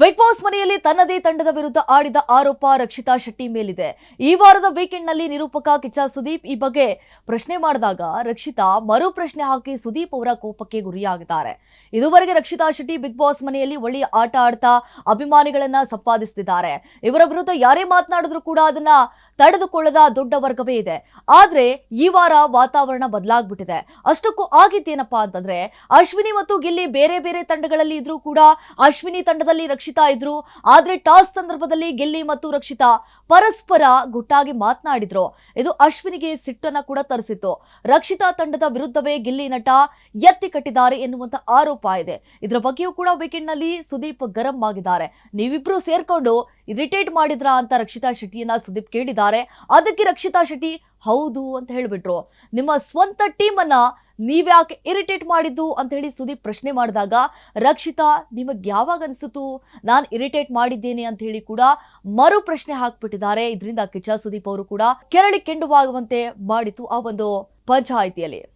Big boss ಮನೆಯಲ್ಲಿ ತನ್ನದೇ ತಂಡದ ವಿರುದ್ಧ ಆಡಿದ ಆರೋಪ ರಕ್ಷಿತಾ ಶೆಟ್ಟಿ ಮೇಲಿದೆ. ಈ ವಾರದ ವೀಕೆಂಡ್ನಲ್ಲಿ ನಿರೂಪಕ ಕಿಚ್ಚ ಸುದೀಪ್ ಈ ಬಗ್ಗೆ ಪ್ರಶ್ನೆ ಮಾಡಿದಾಗ ರಕ್ಷಿತಾ ಮರು ಪ್ರಶ್ನೆ ಹಾಕಿ ಸುದೀಪ್ ಅವರ ಕೋಪಕ್ಕೆ ಗುರಿಯಾಗಿದ್ದಾರೆ. ಇದುವರೆಗೆ ರಕ್ಷಿತಾ ಶೆಟ್ಟಿ ಬಿಗ್ ಬಾಸ್ ಮನೆಯಲ್ಲಿ ಒಳ್ಳೆಯ ಆಟ ಆಡ್ತಾ ಅಭಿಮಾನಿಗಳನ್ನ ಸಂಪಾದಿಸುತ್ತಿದ್ದಾರೆ ಇವರ ವಿರುದ್ಧ ಯಾರೇ ಮಾತನಾಡಿದ್ರು ಕೂಡ ಅದನ್ನ ತಡೆದುಕೊಳ್ಳದ ದೊಡ್ಡ ವರ್ಗವೇ ಇದೆ. ಆದ್ರೆ ಈ ವಾರ ವಾತಾವರಣ ಬದಲಾಗ್ಬಿಟ್ಟಿದೆ. ಅಷ್ಟಕ್ಕೂ ಆಗಿದ್ದೇನಪ್ಪಾ ಅಂತಂದ್ರೆ ಅಶ್ವಿನಿ ಮತ್ತು ಗಿಲ್ಲಿ ಬೇರೆ ಬೇರೆ ತಂಡಗಳಲ್ಲಿ ಇದ್ರೂ ಕೂಡ ಅಶ್ವಿನಿ ತಂಡದಲ್ಲಿ ರಕ್ಷಿತಾ ಇದ್ರು. ಆದ್ರೆ ಟಾಸ್ ಸಂದರ್ಭದಲ್ಲಿ ಗಿಲ್ಲಿ ಮತ್ತು ರಕ್ಷಿತಾ ಪರಸ್ಪರ ಗುಟ್ಟಾಗಿ ಮಾತನಾಡಿದ್ರು. ಇದು ಅಶ್ವಿನಿಗೆ ಸಿಟ್ಟನ್ನ ಕೂಡ ತರಿಸಿತ್ತು. ರಕ್ಷಿತಾ ತಂಡದ ವಿರುದ್ಧವೇ ಗಿಲ್ಲಿ ನಟ ಎತ್ತಿ ಕಟ್ಟಿದ್ದಾರೆ ಎನ್ನುವಂತ ಆರೋಪ ಇದೆ. ಇದರ ಬಗ್ಗೆಯೂ ಕೂಡ ವೀಕೆಂಡ್ನಲ್ಲಿ ಸುದೀಪ್ ಗರಂ ಆಗಿದ್ದಾರೆ. ನೀವಿಬ್ರು ಸೇರ್ಕೊಂಡು ಇರಿಟೇಟ್ ಮಾಡಿದ್ರಾ ಅಂತ ರಕ್ಷಿತಾ ಶೆಟ್ಟಿಯನ್ನ ಸುದೀಪ್ ಕೇಳಿದ್ದಾರೆ. ಅದಕ್ಕೆ ರಕ್ಷಿತಾ ಶೆಟ್ಟಿ ಹೌದು ಅಂತ ಹೇಳಿಬಿಟ್ರು. ನಿಮ್ಮ ಸ್ವಂತ ಟೀಮನ್ನ ನೀವ್ಯಾಕೆ ಇರಿಟೇಟ್ ಮಾಡಿದ್ದು ಅಂತ ಹೇಳಿ ಸುದೀಪ್ ಪ್ರಶ್ನೆ ಮಾಡಿದಾಗ, ರಕ್ಷಿತಾ ನಿಮಗೆ ಯಾವಾಗ ಅನಿಸಿತು ನಾನು ಇರಿಟೇಟ್ ಮಾಡಿದ್ದೇನೆ ಅಂತ ಹೇಳಿ ಕೂಡ ಮರು ಪ್ರಶ್ನೆ ಹಾಕ್ಬಿಟ್ಟಿದ್ದಾರೆ. ಇದರಿಂದ ಕಿಚ್ಚ ಸುದೀಪ್ ಅವರು ಕೂಡ ಕೆರಳಿ ಕೆಂಡುವಾಗುವಂತೆ ಮಾಡಿತು ಆ ಒಂದು ಪಂಚಾಯಿತಿಯಲ್ಲಿ.